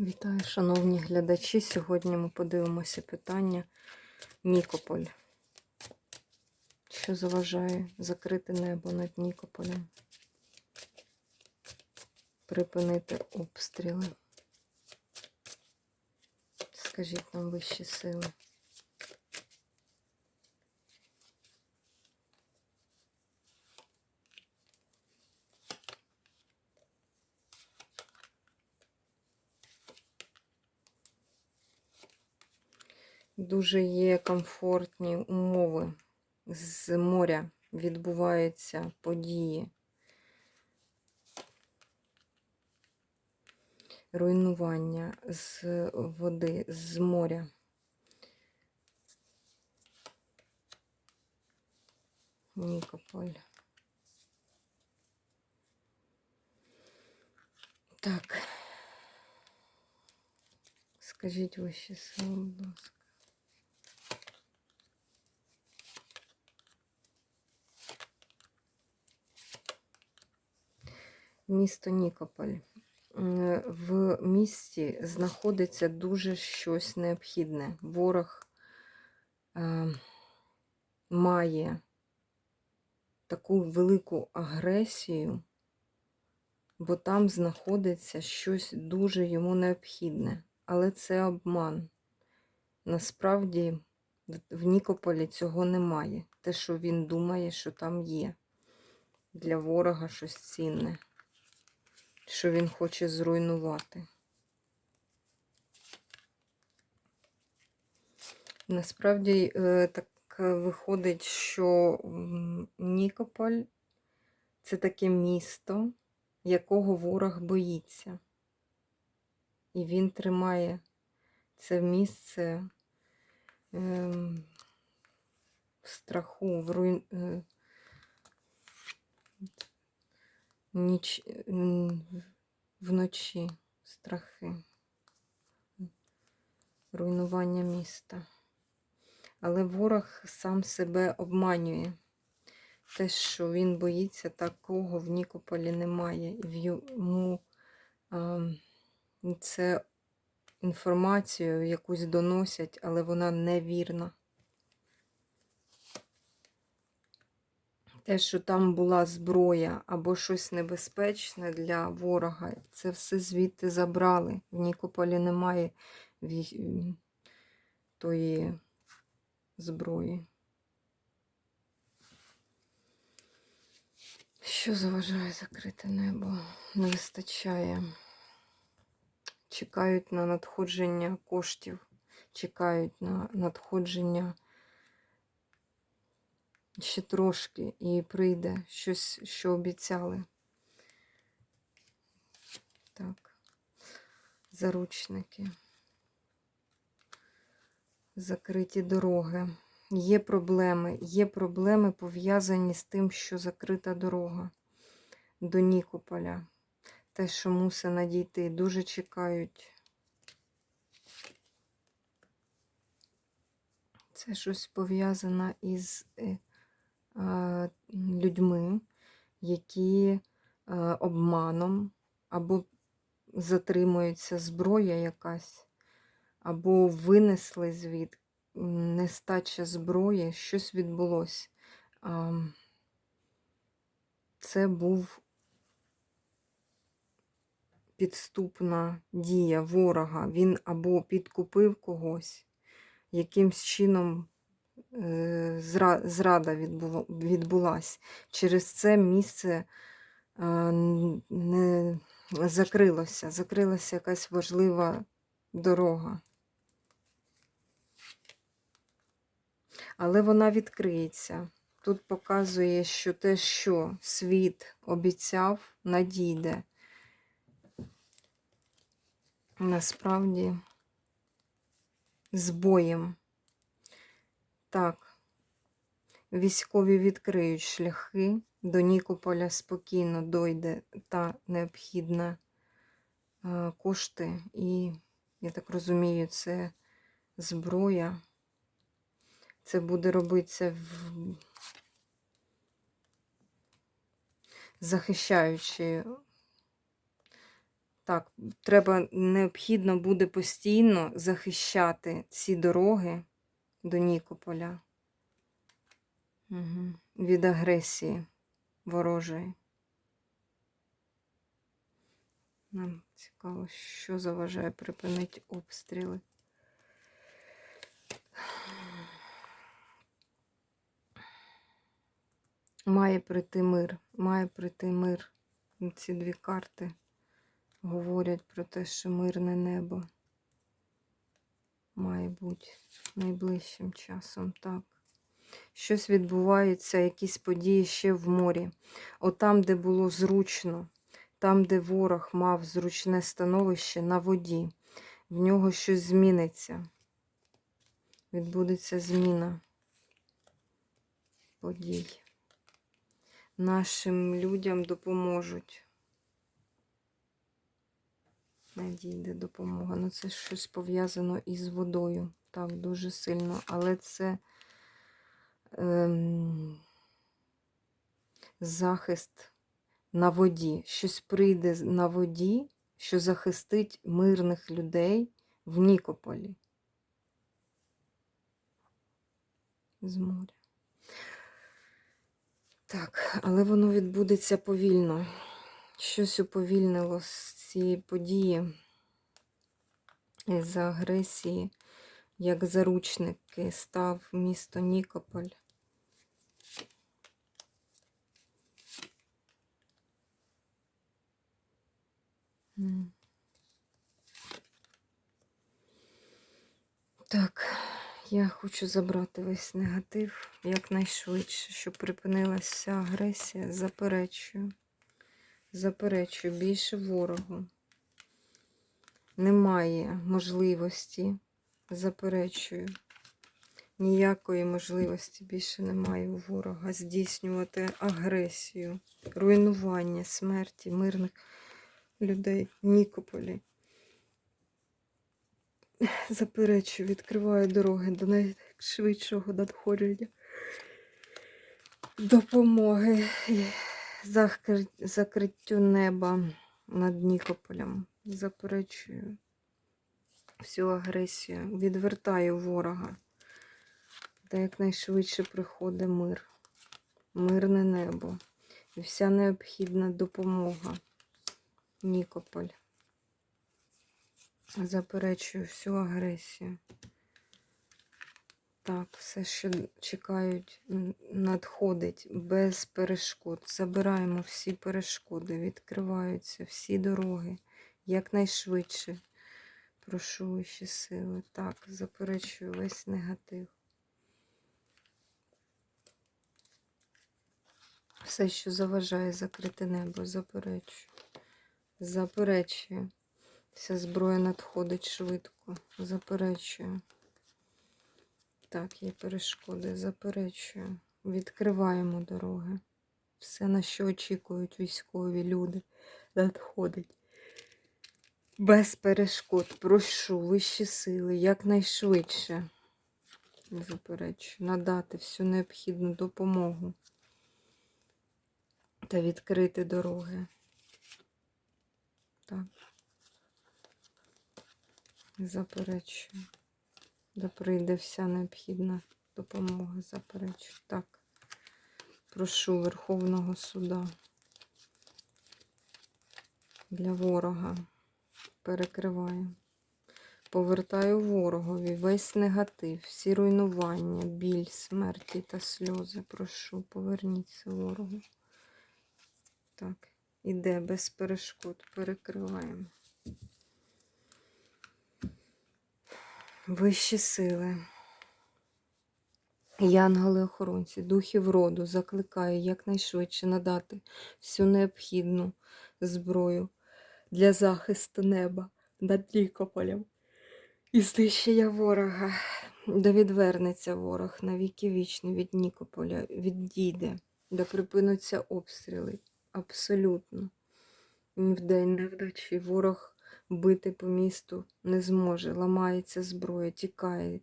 Вітаю, шановні глядачі. Сьогодні ми подивимося питання Нікополь. Що заважає закрити небо над Нікополем? Припинити обстріли. Скажіть нам вищі сили. Дуже є комфортні умови. З моря відбуваються події. Руйнування з води, з моря. Нікополь. Так. Скажіть вищі сили, будь ласка. Місто Нікополь. В місті знаходиться дуже щось необхідне. Ворог е, має таку велику агресію, бо там знаходиться щось дуже йому необхідне. Але це обман. Насправді в Нікополі цього немає. Те, що він думає, що там є. Для ворога щось цінне що він хоче зруйнувати. Насправді е, так виходить, що Нікополь це таке місто, якого ворог боїться. І він тримає це місце ем, в страху, в руйн... е, ніч вночі страхи, руйнування міста. Але ворог сам себе обманює. Те, що він боїться, такого в Нікополі немає. І в йому а, це інформацію якусь доносять, але вона невірна. Те, що там була зброя або щось небезпечне для ворога, це все звідти забрали. В Нікополі немає тої зброї. Що заважає закрити небо? Не вистачає. Чекають на надходження коштів, чекають на надходження ще трошки і прийде щось, що обіцяли. Так, заручники. Закриті дороги. Є проблеми. Є проблеми пов'язані з тим, що закрита дорога до Нікополя. Те, що мусить надійти, дуже чекають. Це щось пов'язане із е, людьми, які обманом або затримується зброя якась, або винесли звід нестача зброї, щось відбулося. Це був підступна дія ворога. Він або підкупив когось, якимсь чином зрада відбула- відбулась. Через це місце е, не закрилося. Закрилася якась важлива дорога. Але вона відкриється. Тут показує, що те, що світ обіцяв, надійде. Насправді з боєм. Так, військові відкриють шляхи, до Нікополя спокійно дойде та необхідна е, кошти. І, я так розумію, це зброя. Це буде робитися в... захищаючи Так, треба необхідно буде постійно захищати ці дороги до Нікополя угу. від агресії ворожої. Нам цікаво, що заважає припинити обстріли. Має прийти мир, має прийти мир. Ці дві карти говорять про те, що мирне небо має бути найближчим часом, так. Щось відбувається, якісь події ще в морі. Отам, де було зручно, там, де ворог мав зручне становище на воді, в нього щось зміниться. Відбудеться зміна подій. Нашим людям допоможуть. Надійде допомога. Ну, це щось пов'язано із водою. Так, дуже сильно. Але це ем, захист на воді. Щось прийде на воді, що захистить мирних людей в Нікополі. З моря. Так, але воно відбудеться повільно. Щось уповільнило з цієї події із-за агресії, як заручники став місто Нікополь. Так, я хочу забрати весь негатив якнайшвидше, щоб припинилася агресія. Заперечую. Заперечую більше ворогу. Немає можливості. Заперечую. Ніякої можливості більше немає у ворога здійснювати агресію, руйнування, смерті мирних людей Нікополі. Заперечую, відкриваю дороги до найшвидшого надходження допомоги закриттю неба над Нікополем. Заперечую всю агресію, відвертаю ворога. Та якнайшвидше приходить мир, мирне небо і вся необхідна допомога. Нікополь. Заперечую всю агресію. Так, все, що чекають, надходить без перешкод. Забираємо всі перешкоди, відкриваються всі дороги якнайшвидше. Прошу вищі сили. Так, заперечую весь негатив. Все, що заважає закрити небо, заперечую. Заперечую. Вся зброя надходить швидко. Заперечую. Так, є перешкоди. Заперечую. Відкриваємо дороги. Все, на що очікують військові люди, надходить. Без перешкод. Прошу вищі сили якнайшвидше. Заперечую. Надати всю необхідну допомогу та відкрити дороги. Так. Заперечую. Да прийде вся необхідна допомога. Заперечую. Так. Прошу Верховного суда для ворога. Перекриваю. Повертаю ворогові весь негатив, всі руйнування, біль, смерті та сльози. Прошу, поверніться ворогу. Так, іде без перешкод. Перекриваємо. Вищі сили. Янголи-охоронці, духів роду закликаю якнайшвидше надати всю необхідну зброю для захисту неба над Нікополем і знищення ворога. Да відвернеться ворог на віки вічні від Нікополя, відійде, да припинуться обстріли. Абсолютно. Ні вдень, ні вночі. Ворог бити по місту не зможе. Ламається зброя, тікає,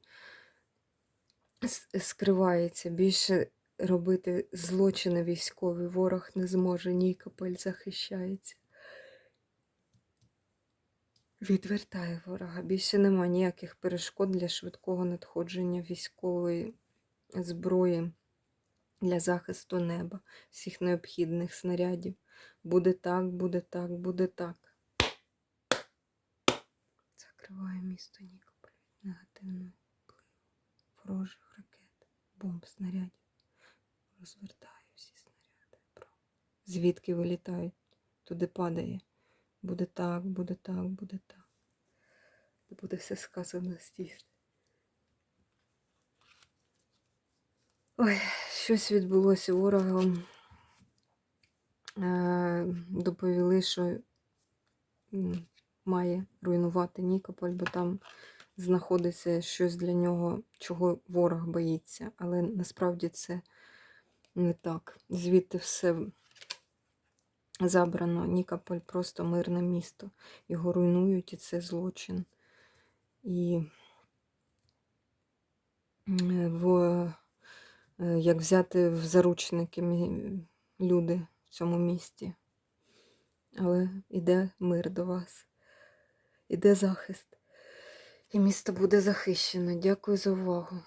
скривається. Більше робити злочини військові ворог не зможе. Нікополь захищається. Відвертає ворога. Більше нема ніяких перешкод для швидкого надходження військової зброї для захисту неба, всіх необхідних снарядів. Буде так, буде так, буде так. Закриває місто Нікополь від негативного впливу ворожих ракет, бомб, снарядів. Розвертаю всі снаряди. Звідки вилітають, туди падає. Буде так, буде так, буде так. Буде все сказано здійснено. Ой, щось відбулося ворогом. Е, доповіли, що має руйнувати Нікополь, бо там знаходиться щось для нього, чого ворог боїться. Але насправді це не так. Звідти все забрано. Нікополь просто мирне місто. Його руйнують, і це злочин. І е, в, е, як взяти в заручники люди в цьому місті. Але іде мир до вас, іде захист. І місто буде захищено. Дякую за увагу.